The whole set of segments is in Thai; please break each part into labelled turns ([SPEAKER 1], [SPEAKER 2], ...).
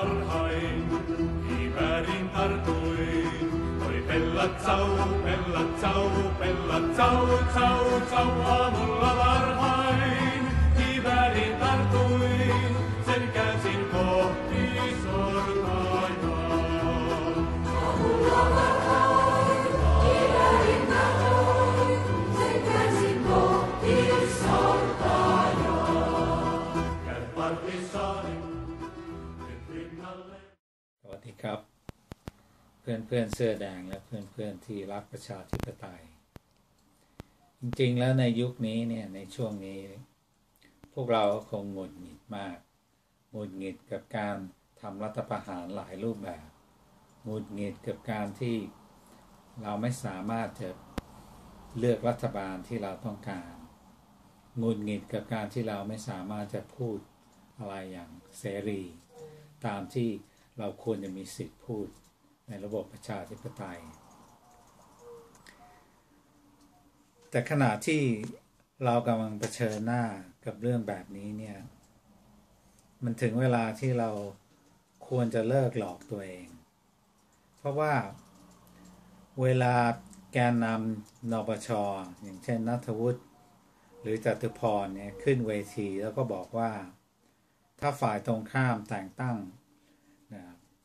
[SPEAKER 1] parhain, iivärin tartuin.
[SPEAKER 2] Oi pella tsau, pella tsau, pella tsau, varhain. พื่อนเพื่อนเสื้อแดงและเพื่อนเพื่อนที่รักประชาธิปไตย จริงๆแล้วในยุคนี้เนี่ยในช่วงนี้ พวกเราคงหงุดหงิดมากหงุดหงิดกับการทำรัฐประหารหลายรูปแบบหงุดหงิดกับการที่เราไม่สามารถจะเลือกรัฐบาลที่เราต้องการหงุดหงิดกับการที่เราไม่สามารถจะพูดอะไรอย่างเสรี ตามที่เราควรจะมีสิทธิ์พูด ในระบบประชาธิปไตย แต่ขณะที่เรากำลังเผชิญหน้ากับเรื่องแบบนี้เนี่ย มันถึงเวลาที่เราควรจะเลิกหลอกตัวเอง เพราะว่าเวลาแกนนำนปชอย่างเช่นนัทวุฒิหรือจตุพรเนี่ยขึ้นเวทีแล้วก็บอกว่า ถ้าฝ่ายตรงข้ามแต่งตั้ง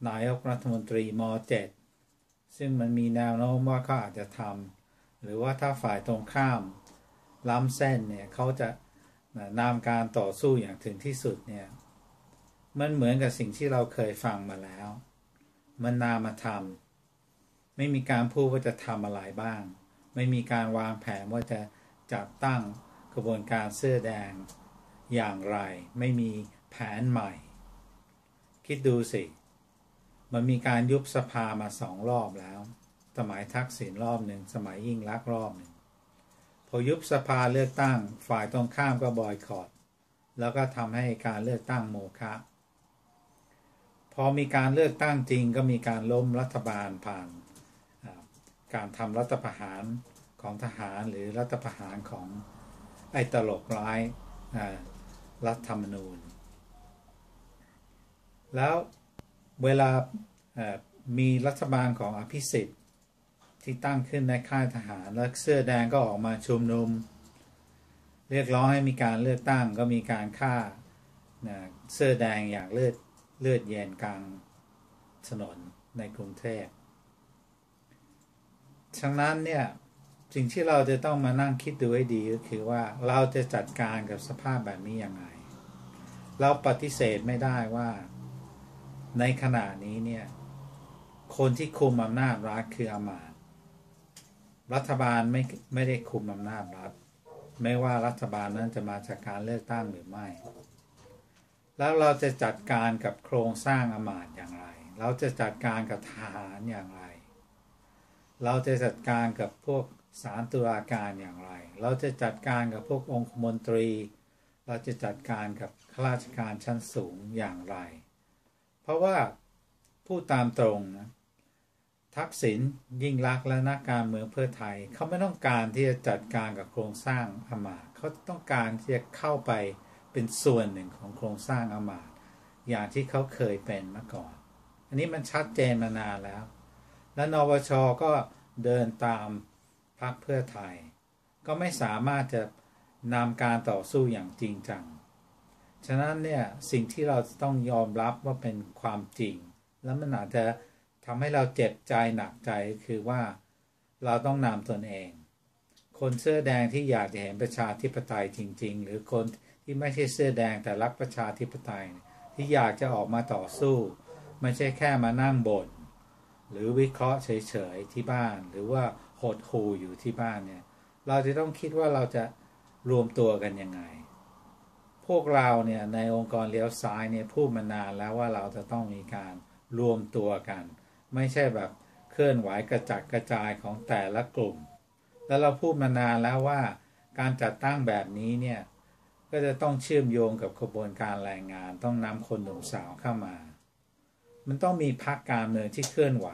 [SPEAKER 2] นายกรัฐมนตรีม .7 ซึ่งมันมีแนวโน้มว่าเขาอาจจะทำหรือว่าถ้าฝ่ายตรงข้าม ล้ำเส้นเนี่ยเขาจะนะนำการต่อสู้อย่างถึงที่สุดเนี่ยมันเหมือนกับสิ่งที่เราเคยฟังมาแล้ว มันนามาทำไม่มีการพูดว่าจะทำอะไรบ้าง ไม่มีการวางแผนว่าจะจัดตั้งกระบวนการเสื้อแดง อย่างไร ไม่มีแผนใหม่ คิดดูสิ มันมีการยุบสภามาสองรอบแล้ว สมัยทักษิณรอบหนึ่งสมัยยิ่งรักรอบหนึ่งพอยุบสภาเลือกตั้งฝ่ายตรงข้ามก็บอยคอรดแล้วก็ทำให้การเลือกตั้งโมฆะพอมีการเลือกตั้งจริงก็มีการล้มรัฐบาลผ่านการทำรัฐประหารของทหารหรือรัฐประหารของไอ้ตลกร้ายรัฐธรรมนูญ แล้ว เวลามีรัฐบาลของอภิสิทธิ์ที่ตั้งขึ้นในค่ายทหาร แล้วเสื้อแดงก็ออกมาชุมนุม เรียกร้องให้มีการเลือกตั้งก็มีการฆ่าเสื้อแดงอย่างเลือดเลือดเย็นกลางถนนในกรุงเทพฉะนั้นเนี่ย สิ่งที่เราจะต้องมานั่งคิดดูให้ดีก็คือว่าเราจะจัดการกับสภาพแบบนี้ยังไง เราปฏิเสธไม่ได้ว่า ในขณะนี้เนี่ย คนที่คุมอำนาจรัฐคืออำมาตรัฐบาลไม่ไม่ได้คุมอำนาจรัฐ ไม่ว่ารัฐบาลนั้นจะมาจากการเลือกตั้งหรือไม่ แล้วเราจะจัดการกับโครงสร้างอำมาตอย่างไร เราจะจัดการกับทหารอย่างไร เราจะจัดการกับพวกสารตุลาการอย่างไร เราจะจัดการกับพวกองคมนตรี เราจะจัดการกับข้าราชการชั้นสูงอย่างไร เพราะว่าพูดตามตรงนะทักษิณยิ่งรักและนักการเมืองเพื่อไทย เขาไม่ต้องการที่จะจัดการกับโครงสร้างอมาตย์เขาต้องการที่จะเข้าไปเป็นส่วนหนึ่งของโครงสร้างอมาตย์อย่างที่เขาเคยเป็นมาก่อน อันนี้มันชัดเจนมานานแล้ว และนปชก็เดินตามพรรคเพื่อไทย ก็ไม่สามารถจะนำการต่อสู้อย่างจริงจัง ฉะนั้นเนี่ยสิ่งที่เราต้องยอมรับว่าเป็นความจริง แล้วมันอาจจะทำให้เราเจ็บใจหนักใจคือว่าเราต้องนำตนเอง คนเสื้อแดงที่อยากจะเห็นประชาธิปไตยจริง ๆ หรือคนที่ไม่ใช่เสื้อแดงแต่รักประชาธิปไตย ที่อยากจะออกมาต่อสู้ไม่ใช่แค่มานั่งบน่นหรือวิเคราะห์เฉยๆที่บ้าน หรือว่าหดหูอยู่ที่บ้านเนี่ยเราจะต้องคิดว่าเราจะรวมตัวกันยังไง พวกเราเนี่ยในองค์กรเลี้ยวซ้ายเนี่ยพูดมานานแล้วว่าเราจะต้องมีการรวมตัวกัน ไม่ใช่แบบเคลื่อนไหวกระจัดกระจายของแต่ละกลุ่ม แล้วเราพูดมานานแล้วว่าการจัดตั้งแบบนี้เนี่ยก็จะต้องเชื่อมโยงกับกระบวนการแรงงาน ต้องนำคนหนุ่มสาวเข้ามา มันต้องมีพักการเมืองที่เคลื่อนไหว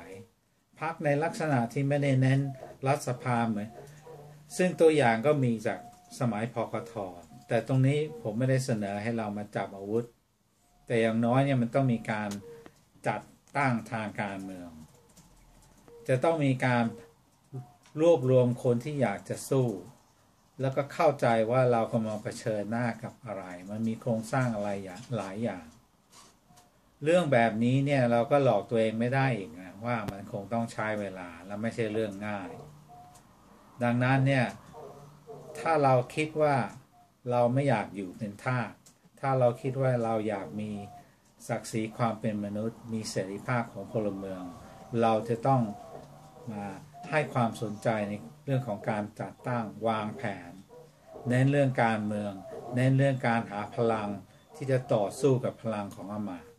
[SPEAKER 2] พักในลักษณะที่ไม่ได้เน้นรัฐสภาเหมือนซึ่งตัวอย่างก็มีจากสมัยพคท แต่ตรงนี้ผมไม่ได้เสนอให้เรามาจับอาวุธ แต่อย่างน้อยเนี่ยมันต้องมีการจัดตั้งทางการเมือง จะต้องมีการรวบรวมคนที่อยากจะสู้ แล้วก็เข้าใจว่าเรากำลังเผชิญหน้ากับอะไร มันมีโครงสร้างอะไรอย่างหลายอย่าง เรื่องแบบนี้เนี่ยเราก็หลอกตัวเองไม่ได้อีกนะว่ามันคงต้องใช้เวลาและไม่ใช่เรื่องง่าย ดังนั้นเนี่ยถ้าเราคิดว่า เราไม่อยากอยู่เป็นทาสถ้าเราคิดว่าเราอยากมีศักดิ์ศรีความเป็นมนุษย์ มีเสรีภาพของพลเมือง เราจะต้องมาให้ความสนใจในเรื่องของการจัดตั้งวางแผน เน้นเรื่องการเมือง เน้นเรื่องการหาพลังที่จะต่อสู้กับพลังของอำมาตย